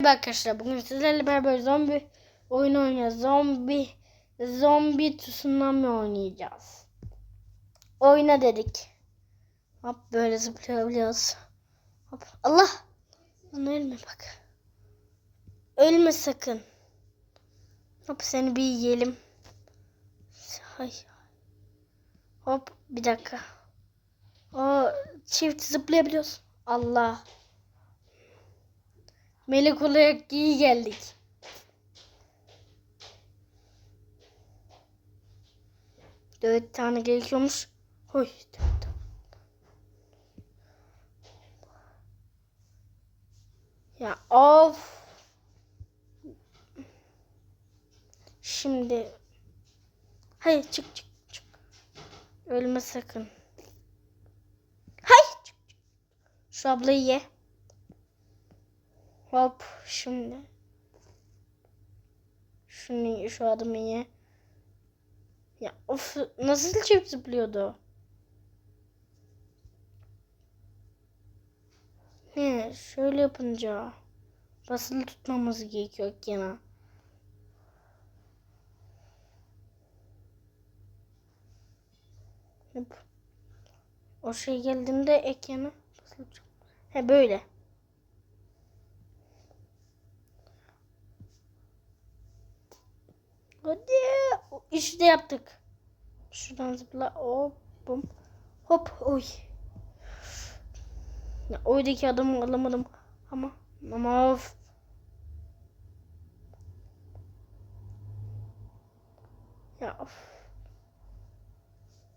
Merhaba arkadaşlar bugün sizlerle beraber zombi oyun oynayacağız. Zombi zombi tsunami oynayacağız. Oyna dedik. Hop böyle zıplayabiliyoruz. Hop Allah. Lan ölme bak. Ölme sakın. Hop seni bir yiyelim. Hay. Hop bir dakika. O çift zıplayabiliyoruz. Allah. Melek olarak iyi geldik. Dört tane gerekiyormuş. Hoy. Ya of. Şimdi. Hayır çık çık çık. Ölme sakın. Hayır çık çık. Şu ablayı ye. Hop şimdi. Şunu şu adamı ye. Ya of nasıl çift zıplıyordu? He şöyle yapınca basılı tutmamız gerekiyor gene. Hop. O şey geldiğinde ekrana basılı tut. He böyle. Hadi. İşte yaptık. Şuradan zıpla. Hop. Bum. Hop. Oy. Ya, oydaki adamı alamadım. Ama. Ama of. Ya of.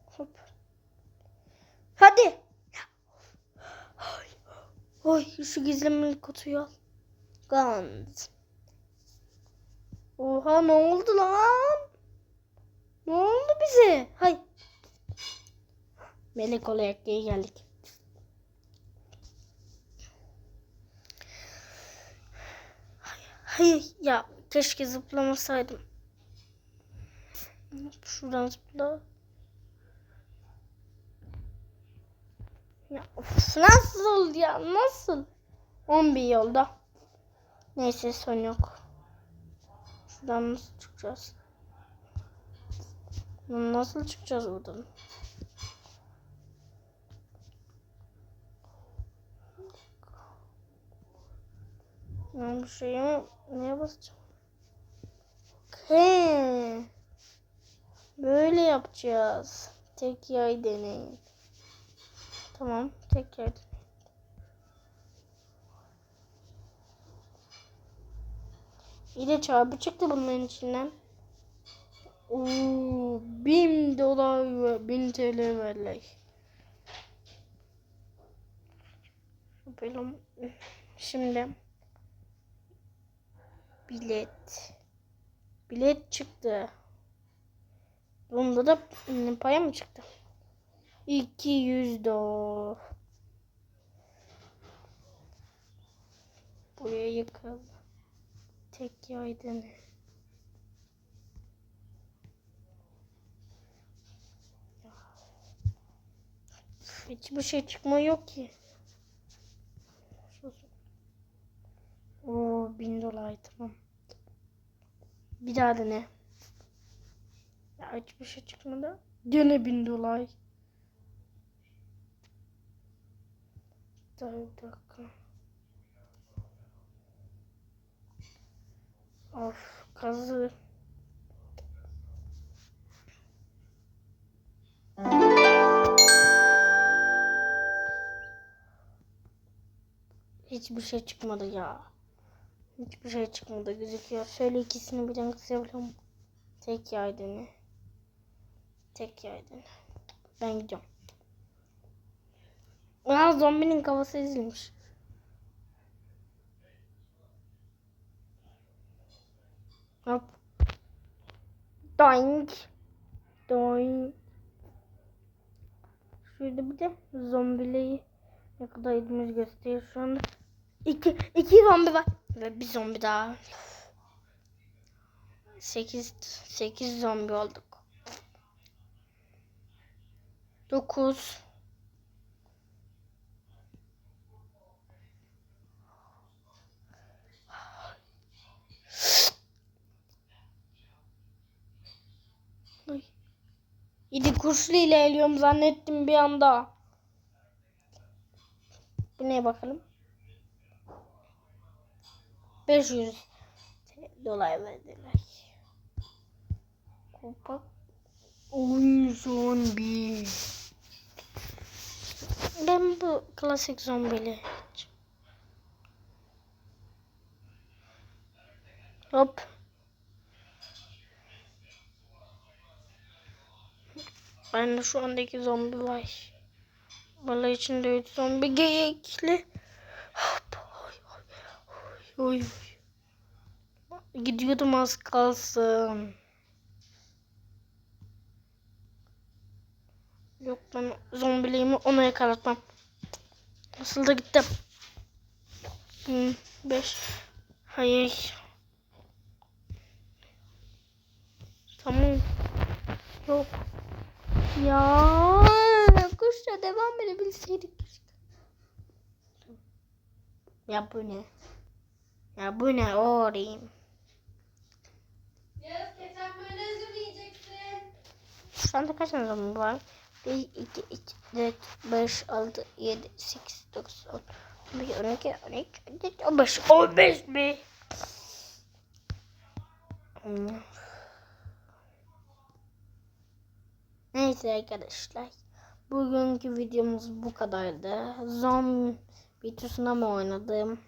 Hop. Hadi. Oy. Oy. Şu gizlemeli kutuyu al. Guns. Oha ne oldu lan? Ne oldu bize? Hay. Melek olarak geri geldik. Hayır ya keşke zıplamasaydım. Şuradan zıpla. Ya of, nasıl ya nasıl? 11 yolda. Neyse son yok. Şuradan nasıl çıkacağız? Nasıl çıkacağız buradan? Ben bu şeye neye basacağım? He. Böyle yapacağız. Tek yay deneyin. Tamam, tek yay deneyin. İyi de çarpı çıktı bunların içinden. Oo, bin dolar ve bin TL verler. Bakalım. Şimdi bilet. Bilet çıktı. Bunda da paya mı çıktı? 200 dolar. Buraya yıkalım. Tek yaydın. Hiçbir şey çıkma yok ki. Oo bin dolar tamam. Bir daha dene. Ya hiçbir şey çıkmadı. Gene bin dolar. Daha bir dakika. Of kazı. Hiçbir şey çıkmadı ya. Hiçbir şey çıkmadı gözüküyor. Şöyle ikisini birden kısabiliyorum. Tek yaydığını. Tek yaydığını. Ben gidiyorum. Aa zombinin kafası ezilmiş. Hop. Doink. Doink. Şurada bir de zombileri ne kadar yediğimiz gösteriyor şu anda. İki, iki zombi var. Ve bir zombi daha. Sekiz, sekiz zombi olduk. Dokuz. İdi kurşun ile eliyorum zannettim bir anda. Bu neye bakalım? 500 dolar verdiler. Kupa. Oy zombi. Ben bu klasik zombili. Hop. Ben de şu andaki zombi var. Valla içinde üç zombi geyikli. Oy. Gidiyordum az kalsın. Yok ben zombiliğimi ona yakalatmam. Nasıl da gittim. Hmm, beş. Hayır. Tamam. Yok. Ya kuşla devam edebilseydik. Ya bu ne? Ya bu ne oğlum? Yaz geçen böyle yiyeceksin. Şu anda kaç tane zombi var? 1, 2, 3, 4, 5, 6, 7, 8, 9, 10, 11, 12, 13, 14, 15. 15 mi? Neyse arkadaşlar. Bugünkü videomuz bu kadardı. Zombi tsunami oynadım.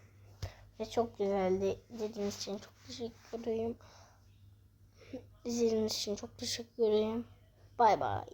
Ve çok güzeldi. İzlediğiniz için çok teşekkür ederim. İzlediğiniz için çok teşekkür ederim. Bay bay.